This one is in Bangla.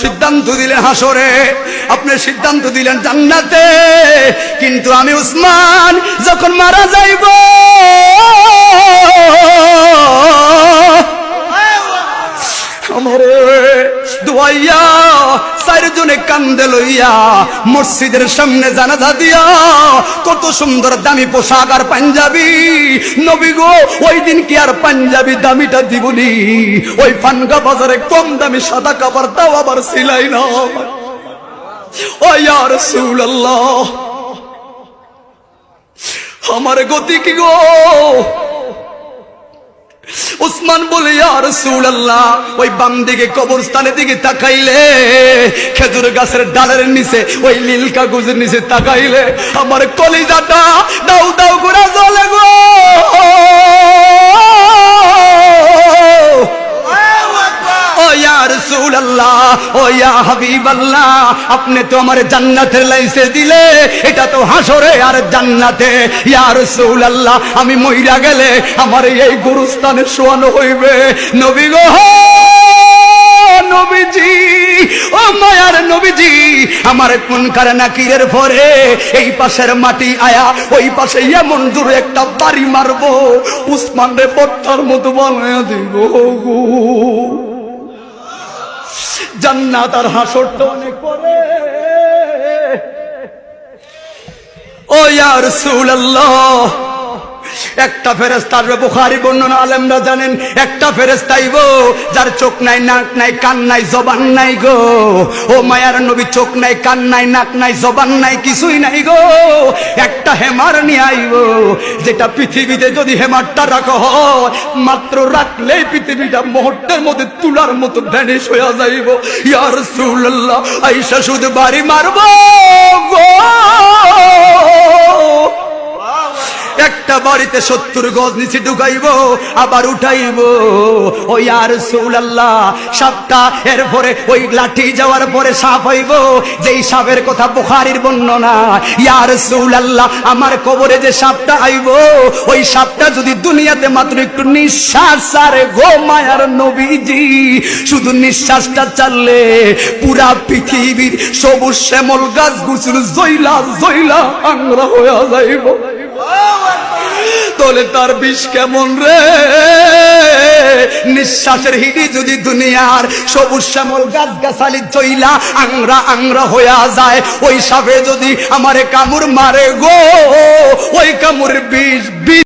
সিদ্ধান্ত দিলেন হাসরে আপনি সিদ্ধান্ত দিলেন জান্নাতে। কিন্তু আমি যখন মারা চারজনে কান্দে লইয়া মসজিদের সামনে জানাজা দিয়া কত সুন্দর দামি পোশাক আর পাঞ্জাবি। নবী গো, ওই দিন কি আর পাঞ্জাবি দামিটা দিবনি? ওই পানগা বাজারে কম দামি সাদা কাপড় তাও আবার সিলাই না। আমার গতি কি গো? উসমান বলে আর সুল্লাহ ওই বাম দিকে কবরস্থানের দিকে তাকাইলে, খেজুর গাছের ডালের নিচে, ওই নীল কাগজের নিচে তাকাইলে, আমার কলিজাটা দাউ দাউ করে জলে গো। আপনি তো আমার জান্নাতের লাইসে দিলে, এটা তো হাসরে আর জান্নাতে। ইয়া রাসূলুল্লাহ, আমি মইরা গেলে আমার এই গুরুস্থানে শোয়ানো হইবে। নবী গো নবীজি, ও মায়ার নবীজি, আমার কোন কারে নাকিরের পরে এই পাশের মাটি আয়া, ওই পাশে এমন দূরে একটা বাড়ি মারবো উসমান রে মতো বানায় দিব জান্নাত আর হাসরটা অনেক পরে। ও ইয়া রাসূলুল্লাহ একটা ফেরেস্তা আসবে বুখারী বর্ণনা আলেমরা জানেন, একটা আইব যার চোখ নাই, নাক নাই, কান নাই, জবান নাই গো। ও মায়ার নবী, চোখ নাই, কান নাই, নাক নাই, জবান নাই, কিছুই নাই গো। একটা হেমার নিয়ে আইব, যেটা পৃথিবীতে যদি হেমারটা রাখা হয়, মাত্র রাখলেই পৃথিবীটা মুহূর্তের মধ্যে তুলার মতো ভ্যানিশ হয়ে যাইব। ইয়ার রাসূলুল্লাহ আইসা শুধু বাড়ি মারবো গো। বাড়িতে সত্তর গজ নিচে ঢুকাইব, আবার উঠাইব। ওই আর আল্লাহ সাপটা এরপরে ওই লাঠি যাওয়ার পরে সাপ হইব। যেই সাপের কথা বুখারির বর্ণনা ইয়ার আল্লাহ আমার কবরে যে সাপটা আইব, ওই সাপটা যদি দুনিয়াতে মাত্র একটু নিঃশ্বাস সারে গো মায়ার নবীজি, শুধু নিঃশ্বাসটা চাললে পুরা পৃথিবীর সবুজ শ্যামল গাছ গুছুল জইলা জইলা আংরা হয়ে যাইব। তোলে তার বিষ কেমন রে? নিঃশ্বাসের হিডি যদি দুনিয়ার সবুজ শ্যামল গাছ গাছালি চইলা আংরা আংরা হইয়া যায়, ওই সাপে যদি আমারে কামড় মারে গো, ওই কামড় বিষ বিষ